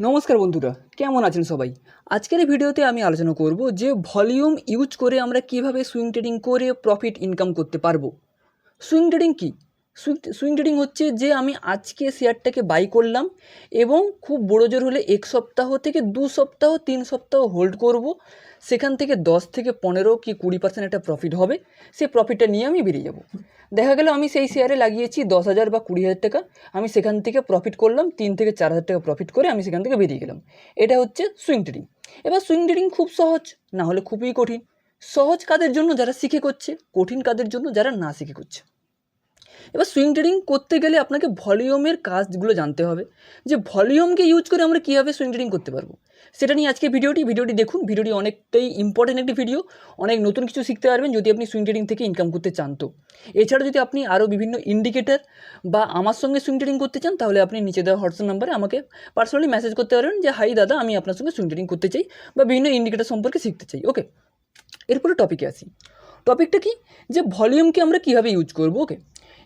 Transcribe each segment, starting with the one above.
নমস্কার বন্ধুরা, কেমন আছেন সবাই? আজকের ভিডিওতে আমি আলোচনা করব যে ভলিউম ইউজ করে আমরা কীভাবে সুইং ট্রেডিং করে প্রফিট ইনকাম করতে পারব। সুইং ট্রেডিং কী? সুইং ট্রেডিং হচ্ছে যে আমি আজকে শেয়ারটাকে বাই করলাম এবং খুব বড় জোর হলে এক সপ্তাহ থেকে দু সপ্তাহ, তিন সপ্তাহ হোল্ড করব। সেখান থেকে দশ থেকে পনেরো কি কুড়ি পার্সেন্ট একটা প্রফিট হবে। সেই প্রফিটটা নিয়ে আমি বেরিয়ে যাব। দেখা গেল আমি সেই শেয়ারে লাগিয়েছি দশ হাজার বা কুড়ি হাজার টাকা। আমি সেখান থেকে প্রফিট করলাম, তিন থেকে চার হাজার টাকা প্রফিট করে আমি সেখান থেকে বেরিয়ে গেলাম। এটা হচ্ছে সুইং ট্রেডিং। এবার সুইং ট্রেডিং খুব সহজ, না হলে খুবই কঠিন। সহজ কাদের জন্য? যারা শিখে করছে, কঠিন কাদের জন্য? যারা না শিখে করছে। এবার সুইং ট্রেডিং করতে গেলে আপনাকে ভলিউমের কাজগুলো জানতে হবে। যে ভলিউমকে ইউজ করে আমরা কীভাবে সুইং ট্রেডিং করতে পারব? সেটা নিয়ে আজকে ভিডিওটি ভিডিওটি দেখুন। ভিডিওটি অনেকটাই ইম্পর্টেন্ট একটি ভিডিও অনেক নতুন কিছু শিখতে পারবেন যদি আপনি সুইং ট্রেডিং থেকে ইনকাম করতে চান তো। এছাড়া যদি আপনি আরও বিভিন্ন ইন্ডিকেটার বা আমার সঙ্গে সুইং ট্রেডিং করতে চান, তাহলে আপনি নিচে দেওয়া হোয়াটসঅ্যাপ নাম্বারে আমাকে পার্সোনালি মেসেজ করতে পারবেন যে, হাই দাদা, আমি আপনার সঙ্গে সুইং ট্রেডিং করতে চাই বা বিভিন্ন ইন্ডিকেটার সম্পর্কে শিখতে চাই। ওকে এরপরে টপিকে আসি। টপিকটা কি? যে ভলিউমকে আমরা কীভাবে ইউজ করব? ওকে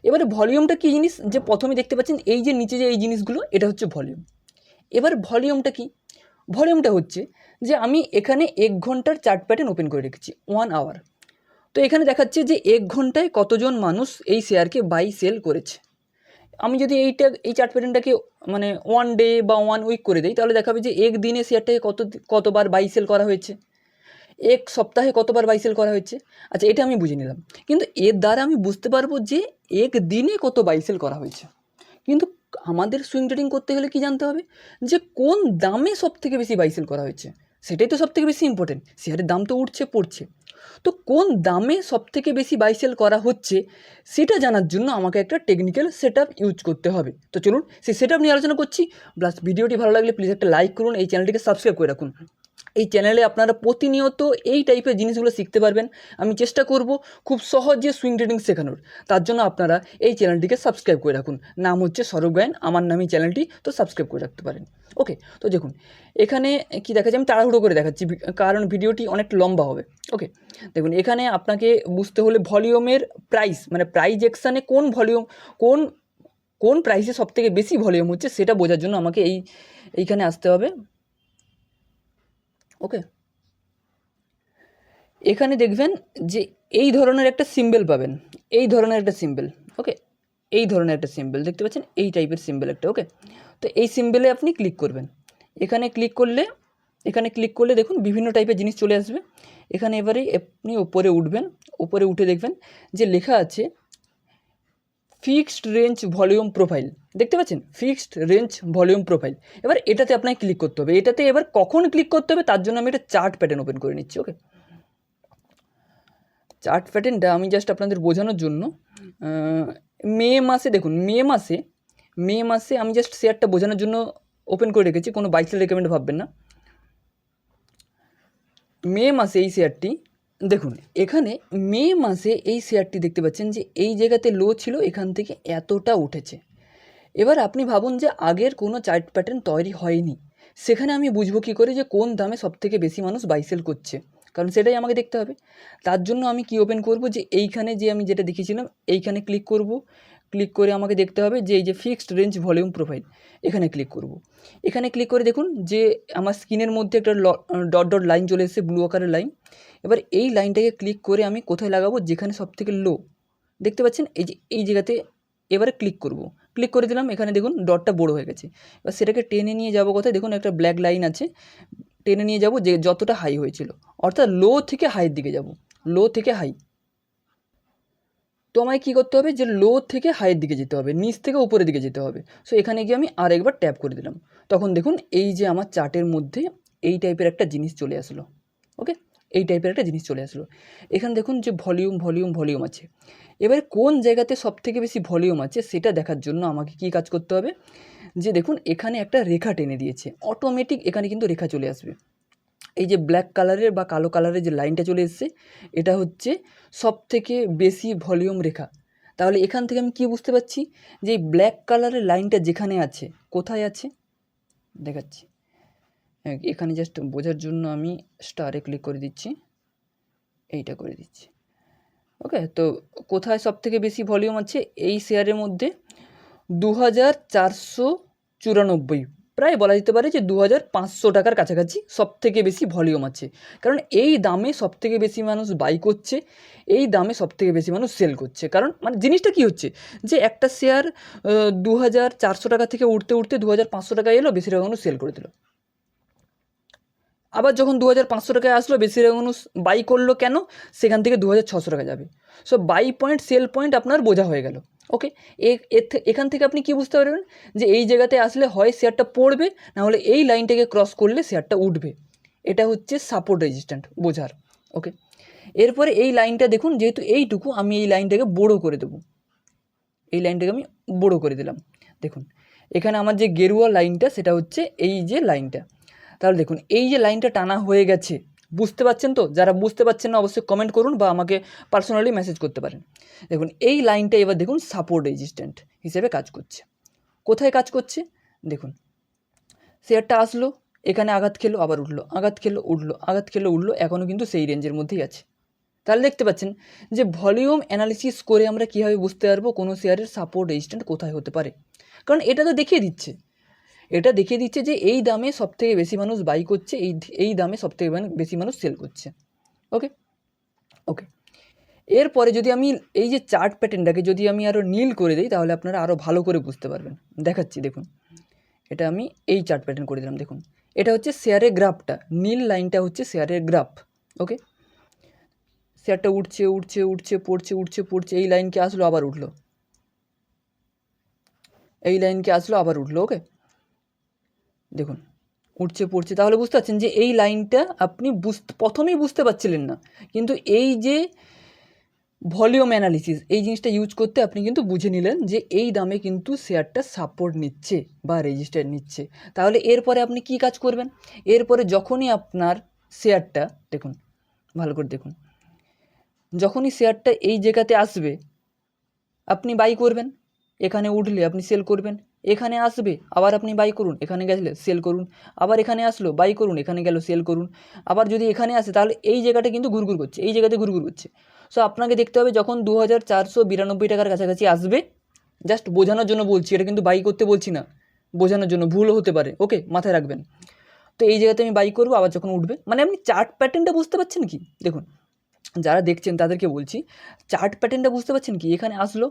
এবারে ভলিউমটা কী জিনিস? যে প্রথমে দেখতে পাচ্ছেন এই যে নিচে যে এই জিনিসগুলো, এটা হচ্ছে ভলিউম। এবার ভলিউমটা কি? ভলিউমটা হচ্ছে যে আমি এখানে এক ঘণ্টার চার্ট প্যাটার্ন ওপেন করে রেখেছি ওয়ান আওয়ার তো এখানে দেখাচ্ছে যে এক ঘন্টায় কতজন মানুষ এই শেয়ারকে বাই সেল করেছে। আমি যদি এইটা, এই চার্ট প্যাটার্নটাকে মানে ওয়ান ডে বা ওয়ান উইক করে দিই, তাহলে দেখাবে যে এক দিনে শেয়ারটাকে কত, কতবার বাই সেল করা হয়েছে। এক সপ্তাহে কতবার বাই সেল করা হয়েছে? আচ্ছা এটা আমি বুঝে নিলাম। কিন্তু এর দ্বারা আমি বুঝতে পারব যে এক দিনে কত বাই সেল করা হয়েছে। কিন্তু আমাদের সুইং ট্রেডিং করতে গেলে কি জানতে হবে? যে কোন দামে সব থেকে বেশি বাই সেল করা হয়েছে? সেটাই তো সব থেকে বেশি ইম্পর্টেন্ট শেয়ারের দাম তো উঠছে, পড়ছে। তো কোন দামে সব থেকে বেশি বাই সেল করা হচ্ছে, সেটা জানার জন্য আমাকে একটা টেকনিক্যাল সেট ইউজ করতে হবে। তো চলুন, সেই সেট নিয়ে আলোচনা করছি। প্লাস ভিডিওটি ভালো লাগলে প্লিজ একটা লাইক করুন। এই চ্যানেলটিকে সাবস্ক্রাইব করে রাখুন। এই চ্যানেলে আপনারা প্রতিনিয়ত এই টাইপের জিনিসগুলো শিখতে পারবেন। আমি চেষ্টা করব খুব সহজে সুইং ট্রেডিং শেখানোর। তার জন্য আপনারা এই চ্যানেলটিকে সাবস্ক্রাইব করে রাখুন। নাম হচ্ছে সৌরভ গায়ন, আমার নামই চ্যানেলটি তো সাবস্ক্রাইব করে রাখতে পারেন। ওকে তো দেখুন, এখানে কি দেখাচ্ছি? আমি তাড়াহুড়ো করে দেখাচ্ছি কারণ ভিডিওটি অনেক লম্বা হবে। ওকে দেখুন, এখানে আপনাকে বুঝতে হলে ভলিউমের প্রাইস মানে প্রাইজ একশানে কোন ভলিউম, কোন কোন প্রাইসে সবথেকে বেশি ভলিউম হচ্ছে সেটা বোঝার জন্য আমাকে এই, এইখানে আসতে হবে। ওকে। এখানে দেখবেন যে এই ধরনের একটা সিম্বল পাবেন। এই ধরনের একটা সিম্বল ওকে? এই ধরনের একটা সিম্বল দেখতে পাচ্ছেন? এই টাইপের সিম্বল একটা, ওকে? তো এই সিম্বলে আপনি ক্লিক করবেন। এখানে ক্লিক করলে, এখানে ক্লিক করলে দেখুন বিভিন্ন টাইপের জিনিস চলে আসবে। এখানে এবারে আপনি উপরে উঠবেন ওপরে উঠে দেখবেন যে লেখা আছে ফিক্সড রেঞ্জ ভলিউম প্রোফাইল দেখতে পাচ্ছেন? ফিক্সড রেঞ্জ ভলিউম প্রোফাইল এবার এটাতে আপনাকে ক্লিক করতে হবে। এটাতে এবার কখন ক্লিক করতে হবে? তার জন্য আমি একটা চার্ট প্যাটার্ন ওপেন করে নিচ্ছি ওকে চার্ট প্যাটার্নটা আমি জাস্ট আপনাদের বোঝানোর জন্য মে মাসে, দেখুন, মে মাসে মে মাসে আমি জাস্ট শেয়ারটা বোঝানোর জন্য ওপেন করে রেখেছি। কোনো বাইসেল রেকমেন্ড ভাববেন না। মে মাসে এই শেয়ারটি দেখুন, এখানে মে মাসে এই শেয়ারটি দেখতে পাচ্ছেন যে এই জায়গাতে লো ছিল, এখান থেকে এতটা উঠেছে। এবার আপনি ভাবুন যে আগের কোনো চার্ট প্যাটার্ন তৈরি হয়নি। সেখানে আমি বুঝব কী করে যে কোন দামে সবথেকে বেশি মানুষ বাইসেল করছে। কারণ সেটাই আমাকে দেখতে হবে। তার জন্য আমি কি ওপেন করব যে এইখানে যে আমি যেটা দেখিয়েছিলাম, এইখানে ক্লিক করব। ক্লিক করে আমাকে দেখতে হবে যে এই যে ফিক্সড রেঞ্জ ভলিউম প্রোফাইল এখানে ক্লিক করব। এখানে ক্লিক করে দেখুন যে আমার স্ক্রিনের মধ্যে একটা ডট ডট লাইন চলে এসেছে ব্লু আকারের লাইন এবার এই লাইনটাকে ক্লিক করে আমি কোথায় লাগাবো? যেখানে সবথেকে লো দেখতে পাচ্ছেন? এই যে, এই জায়গাতে এবারে ক্লিক করব। ক্লিক করে দিলাম, এখানে দেখুন ডটটা বড় হয়ে গেছে। এবার সেটাকে টেনে নিয়ে যাব কোথায়? দেখুন একটা ব্ল্যাক লাইন আছে। টেনে নিয়ে যাব যে যতটা হাই হয়েছিল। অর্থাৎ লো থেকে হাইয়ের দিকে যাব। লো থেকে হাই তো আমায় কী করতে হবে? যে লো থেকে হাইয়ের দিকে যেতে হবে, নিচ থেকে উপরের দিকে যেতে হবে। সো এখানে গিয়ে আমি আরেকবার ট্যাপ করে দিলাম। তখন দেখুন, এই যে আমার চার্টের মধ্যে এই টাইপের একটা জিনিস চলে আসলো। ওকে এই টাইপের একটা জিনিস চলে আসলো। এখানে দেখুন যে ভলিউম ভলিউম ভলিউম আছে। এবারে কোন জায়গাতে সব থেকে বেশি ভলিউম আছে সেটা দেখার জন্য আমাকে কী কাজ করতে হবে? যে দেখুন, এখানে একটা রেখা টেনে দিয়েছে। অটোমেটিক এখানে কিন্তু রেখা চলে আসবে। এই যে ব্ল্যাক কালারের বা কালো কালারের যে লাইনটা চলে এসছে এটা হচ্ছে সব থেকে বেশি ভলিউম রেখা। তাহলে এখান থেকে আমি কী বুঝতে পারছি? যে এই ব্ল্যাক কালারের লাইনটা যেখানে আছে কোথায় আছে? দেখাচ্ছি। হ্যাঁ, এখানে জাস্ট বোঝার জন্য আমি স্টারে ক্লিক করে দিচ্ছি। এইটা করে দিচ্ছি। ওকে তো কোথায় সব থেকে বেশি ভলিউম আছে? এই শেয়ারের মধ্যে দু হাজার চারশো চুরানব্বই। প্রায় বলা যেতে পারে যে দু হাজার পাঁচশো টাকার কাছাকাছি সব থেকে বেশি ভলিউম আছে। কারণ এই দামে সব থেকে বেশি মানুষ বাই করছে, এই দামে সব থেকে বেশি মানুষ সেল করছে। কারণ মানে জিনিসটা কী হচ্ছে? যে একটা শেয়ার দু হাজার চারশো টাকা থেকে উঠতে উঠতে দু হাজার পাঁচশো টাকা এলো বেশিরভাগ মানুষ সেল করে দিল। আবার যখন দু হাজার পাঁচশো টাকায় আসলো বেশিরভাগ মানুষ বাই করল কেন? সেখান থেকে দু হাজার ছশো টাকা যাবে। So buy point sell point আপনার বোঝা হয়ে গেল। ওকে এখান থেকে আপনি কি বুঝতে পারবেন? যে এই জায়গাতে আসলে হয় শেয়ারটা পড়বে, না হলে এই লাইনটাকে ক্রস করলে শেয়ারটা উঠবে। এটা হচ্ছে সাপোর্ট রেজিস্ট্যান্ট বোঝার। ওকে এরপরে এই লাইনটা দেখুন, যেহেতু এইটুকু, আমি এই লাইনটাকে বড়ো করে দেবো। এই লাইনটাকে আমি বড়ো করে দিলাম। দেখুন, এখানে আমার যে গেরুয়া লাইনটা, সেটা হচ্ছে এই যে লাইনটা। তাহলে দেখুন, এই যে লাইনটা টানা হয়ে গেছে বুঝতে পারছেন তো? যারা বুঝতে পারছেন না, অবশ্যই কমেন্ট করুন বা আমাকে পার্সোনালি মেসেজ করতে পারেন। দেখুন, এই লাইনটা এবার দেখুন সাপোর্ট রেজিস্ট্যান্ট হিসেবে কাজ করছে। কোথায় কাজ করছে? দেখুন শেয়ারটা আসলো, এখানে আঘাত খেলো, আবার উঠল, আঘাত খেলো, উঠল, আঘাত খেলো, উঠল এখনও কিন্তু সেই রেঞ্জের মধ্যেই আছে। তাহলে দেখতে পাচ্ছেন যে ভলিউম অ্যানালিসিস করে আমরা কীভাবে বুঝতে পারব কোনো শেয়ারের সাপোর্ট রেজিস্ট্যান্ট কোথায় হতে পারে? কারণ এটা তো দেখিয়ে দিচ্ছে। এটা দেখিয়ে দিচ্ছে যে এই দামে সবথেকে বেশি মানুষ বাই করছে, এই এই দামে সবথেকে মানে বেশি মানুষ সেল করছে। ওকে ওকে এরপরে যদি আমি এই যে চার্ট প্যাটার্নটাকে যদি আমি আরও নীল করে দিই, তাহলে আপনারা আরও ভালো করে বুঝতে পারবেন। দেখাচ্ছি, দেখুন। এটা আমি এই চার্ট প্যাটার্ন করে দিলাম, দেখুন। এটা হচ্ছে শেয়ারের গ্রাফটা নীল লাইনটা হচ্ছে শেয়ারের গ্রাফ ওকে শেয়ারটা উঠছে উঠছে উঠছে, পড়ছে উঠছে, পড়ছে, এই লাইনকে আসলো, আবার উঠল। এই লাইনকে আসলো, আবার উঠল ওকে দেখুন উঠছে পড়ছে। তাহলে বুঝতে পারছেন যে এই লাইনটা আপনি বুঝতে প্রথমেই বুঝতে পারছিলেন না। কিন্তু এই যে ভলিউম অ্যানালিসিস, এই জিনিসটা ইউজ করতে আপনি কিন্তু বুঝে নিলেন যে এই দামে কিন্তু শেয়ারটা সাপোর্ট নিচ্ছে বা রেজিস্টার নিচ্ছে। তাহলে এরপরে আপনি কি কাজ করবেন? এরপরে যখনই আপনার শেয়ারটা, দেখুন, ভালো করে দেখুন, যখনই শেয়ারটা এই জায়গাতে আসবে, আপনি বাই করবেন, এখানে উঠলে আপনি সেল করবেন এখানে আসবে, আবার আপনি বাই করুন, এখানে গেলে সেল করুন, আবার এখানে আসলো বাই করুন, এখানে গেল সেল করুন, আবার যদি এখানে আসে, তাহলে এই জায়গাটা কিন্তু ঘুরঘুর করছে, এই জায়গাতে ঘুরঘুর করছে। সো আপনাকে দেখতে হবে যখন দু হাজার চারশো বিরানব্বই টাকার কাছাকাছি আসবে জাস্ট বোঝানোর জন্য বলছি, এটা কিন্তু বাই করতে বলছি না, বোঝানোর জন্য, ভুলও হতে পারে ওকে মাথায় রাখবেন। তো এই জায়গাতে আমি বাই করব, আবার যখন উঠবে মানে আপনি চার্ট প্যাটার্নটা বুঝতে পারছেন কি? দেখুন, যারা দেখছেন তাদেরকে বলছি চার্ট প্যাটার্নটা বুঝতে পারছেন কি? এখানে আসলো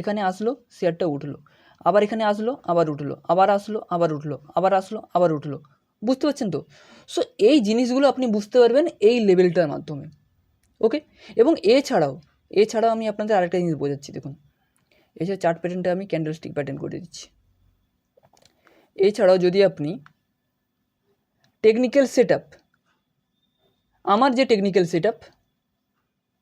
এখানে আসলো শেয়ারটা উঠল। আবার এখানে আসলো, আবার উঠল, আবার আসলো, আবার উঠল, আবার আসলো, আবার উঠল। বুঝতে পারছেন তো? সো এই জিনিসগুলো আপনি বুঝতে পারবেন এই লেভেলটার মাধ্যমে। ওকে এবং এছাড়াও এছাড়াও আমি আপনাদের আরেকটা জিনিস বোঝাচ্ছি, দেখুন। এছাড়া চার্ট প্যাটার্নটা আমি ক্যান্ডেল স্টিক প্যাটার্ন করে দিচ্ছি। এছাড়াও যদি আপনি টেকনিক্যাল সেট আমার যে টেকনিক্যাল সেট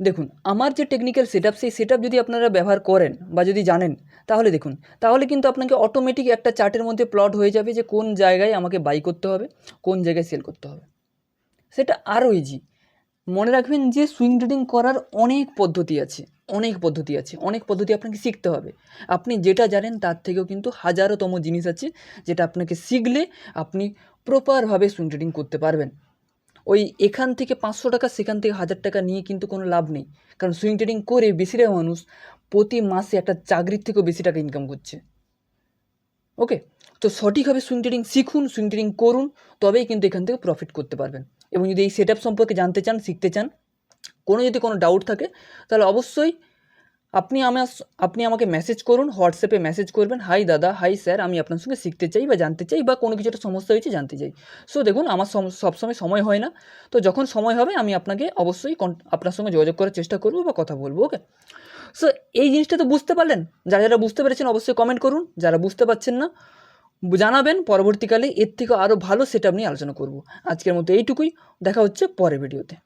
দেখুন, আমার যে টেকনিক্যাল সেট সেই সেট যদি আপনারা ব্যবহার করেন বা যদি জানেন, তাহলে দেখুন, তাহলে কিন্তু আপনাকে অটোমেটিক একটা চার্টের মধ্যে প্লট হয়ে যাবে যে কোন জায়গায় আমাকে বাই করতে হবে, কোন জায়গায় সেল করতে হবে। সেটা আরও ইজি মনে রাখবেন যে সুইং ট্রেডিং করার অনেক পদ্ধতি আছে, অনেক পদ্ধতি আছে, অনেক পদ্ধতি আপনাকে শিখতে হবে। আপনি যেটা জানেন, তার থেকেও কিন্তু হাজারোতম জিনিস আছে, যেটা আপনাকে শিখলে আপনি প্রপারভাবে সুইং ট্রেডিং করতে পারবেন। ওই এখান থেকে পাঁচশো টাকা, সেখান থেকে হাজার টাকা নিয়ে কিন্তু কোনো লাভ নেই। কারণ সুইং ট্রেডিং করে বেশিরভাগ মানুষ প্রতি মাসে একটা চাকরির থেকেও বেশি টাকা ইনকাম করছে। ওকে তো সঠিকভাবে সুইং ট্রেডিং শিখুন সুইং ট্রেডিং করুন, তবেই কিন্তু এখান থেকে প্রফিট করতে পারবেন। এবং যদি এই সেট সম্পর্কে জানতে চান, শিখতে চান, কোনো যদি কোনো ডাউট থাকে, তাহলে অবশ্যই আপনি আমার আপনি আমাকে মেসেজ করুন হোয়াটসঅ্যাপে মেসেজ করবেন হাই দাদা হাই স্যার আমি আপনার সঙ্গে শিখতে চাই বা জানতে চাই বা কোনো কিছু একটা সমস্যা হয়েছে জানতে চাই। সো দেখুন, আমার সবসময় সময় হয় না। তো যখন সময় হবে, আমি আপনাকে অবশ্যই আপনার সঙ্গে যোগাযোগ করার চেষ্টা করব বা কথা বলব ওকে সো এই জিনিসটা তো বুঝতে পারলেন। যারা যারা বুঝতে পেরেছেন, অবশ্যই কমেন্ট করুন। যারা বুঝতে পারছেন না, জানাবেন। পরবর্তীকালে এর থেকে আরও ভালো সেটা নিয়ে আলোচনা করব। আজকের মতো এইটুকুই। দেখা হচ্ছে পরের ভিডিওতে